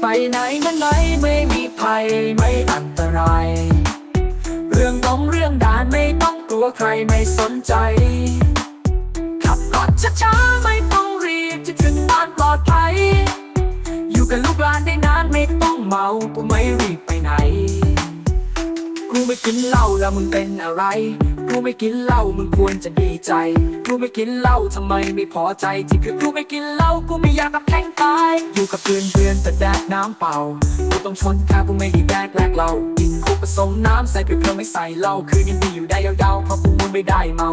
ไปไหนมาไหนไม่มีภัยไม่อันตราย เรื่องต้องเรื่องด่านไม่ต้องกลัวใครไม่สนใจ ขับรถช้าๆไม่ต้องรีบจะถึงบ้านปลอดภัย อยู่กับลูกหลานได้นานไม่ต้องเมากูไม่รีบไปไหน กูไม่กินเหล้าแล้วมึงเป็นอะไร กูไม่กินเหล้ามึงควรจะดีใจ กูไม่กินเหล้าทำไมไม่พอใจที่คือกูไม่กินเหล้ากูไม่อยากกับแข่งตายอยู่กับเพื่อนเพื่อนแต่แดกน้ำเปล่ากูต้องชนข้ากูไม่ได้แดกแลกเหล้ากินกูผสมน้ำใส่เพื่อเพื่อไม่ใส่เหล้าคืนยังดีอยู่ได้ยาวๆเพราะกูมึงไม่ได้เมา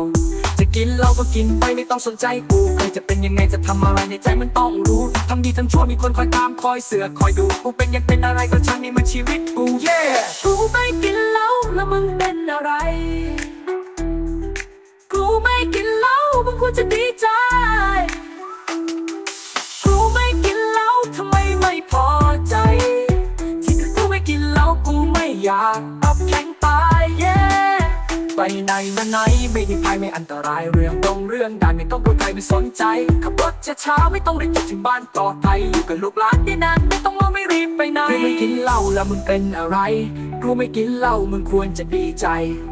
จะกินเหล้าก็กินไปไม่ต้องสนใจกูใครจะเป็นยังไงจะทำอะไรในใจมันต้องรู้ทำดีทำชั่วมีคนคอยตามคอยเสือคอยดูกูเป็นยังเป็นอะไรก็ช่างนี่มันชีวิต ควรจะดีใจกูไม่กินเหล้าทำไมไม่พอใจ ที่กูไม่กินเหล้ากูไม่อยากอับแข็งตายเย่ไปไหนมาไหนไม่มีภัยไม่อันตรายเรื่องตรงเรื่องด่านไม่ต้องกลัวใครไม่สนใจ ขับรถเช้าไม่ต้องรีบถึงบ้านปลอดภัยอยู่กับลูกหลานได้นานไม่ต้องรอไม่รีบไปไหนไม่กินเหล้าแล้วมึงเป็นอะไร กูไม่กินเหล้ามึงควรจะดีใจ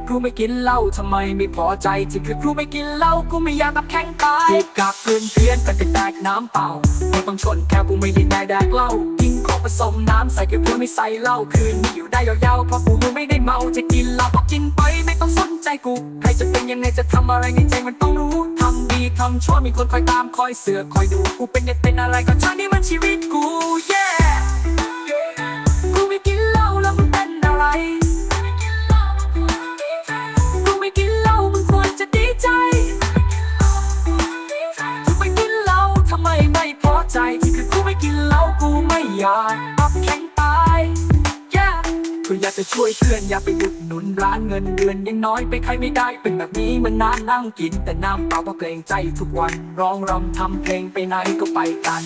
กูไม่กินเหล้าทำไมไม่พอใจ ที่คือกูไม่กินเหล้ากูไม่อยากกับแข่งตายอยู่กับเพื่อนเพื่อนแต่แตกน้ำเปล่าไม่ต้องชนแค่กูไม่ได้ได้แดกเหล้ากินของผสมน้ำใส่กับเพื่อไม่ใส่เหล้าคืนนี้อยู่ได้ยาวๆเพราะกูไม่ได้เมาจะกินเหล้าก็กินไปไม่ต้องสนใจกูใครจะเป็นยังไงจะทำอะไรในใจมันต้องรู้ทำดีทำชั่วมีคนคอยตามคอยเสือกคอยดูกูเป็นยังเป็นอะไรก็ช่างนี่มันชีวิตกู yeah กินเหล้ากูไม่อยากอับแข็งตายก็อยากจะช่วยเพื่อนอยากไปอุดหนุนร้านเงินเดือนยังน้อยไปใครไม่ได้เป็นแบบนี้มันนานนั่งกิน แต่น้ำเปล่าเพราะเกรงใจทุกวัน ร้องรำทำเพลงไปไหนก็ไปกัน